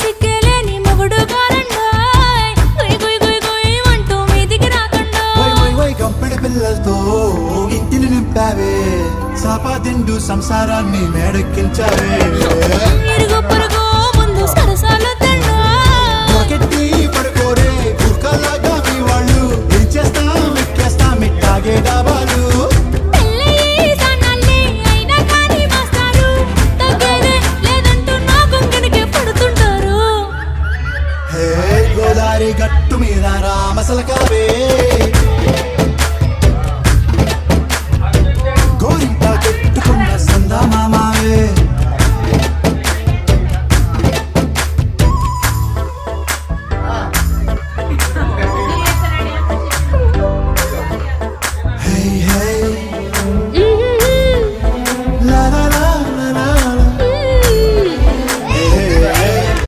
మొగుడు పిల్లలతో ఇంటిని నింపావే. సాపాదిండు సంసారాన్ని మేడెక్కించావే. ఇరుగు పొరుగు ముందు సరసాలు దొరకెట్టి పడుకోరే కుక్కలాగా మీ వాళ్ళు. ఏం చేస్తాం ఎక్కేస్తాం ఇట్టాగే డాబాలు. గోదారి గట్టు మీద రామసలకావే.